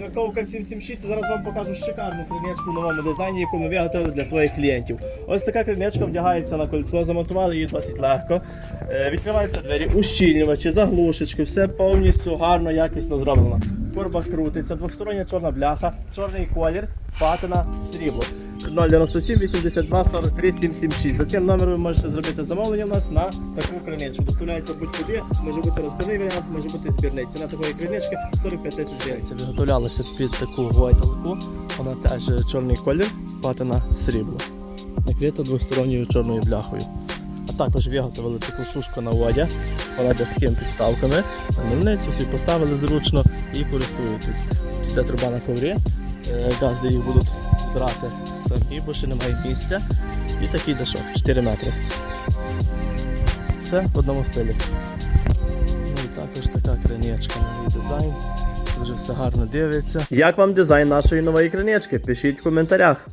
Каховка 776. Зараз вам покажу шикарну кринечку в новому дизайні, яку ми виготовили для своїх клієнтів. Ось така кринечка вдягається на кольцо, замонтували її досить легко. Е, Відкриваються двері, ущільнювачі, заглушечки, все повністю гарно, якісно зроблено. Корба крутиться, двостороння чорна бляха, чорний колір, патина, срібло. 097 82 43 776. За цим номером ви можете зробити замовлення у нас на таку криничку. Доставляється будь-куди, може бути розбірний варіант, може бути збірний. Ціна такої кринички 45 тисяч гривень. Це виготовлялося під таку гойдалку. Вона теж чорний колір, патина срібло. Накрита двосторонньою чорною бляхою. А також виготовили таку сушку на одяг. Вона з такими підставками. Мельницю собі поставили зручно і користуєтесь. Це труба на коврі. Е, Газди їх будуть збирати самі, бо ще немає місця. І такий дешок 4 метри. Все в одному стилі. Ну і також така криничка, новий дизайн. Дуже все гарно дивиться. Як вам дизайн нашої нової кринички? Пишіть в коментарях.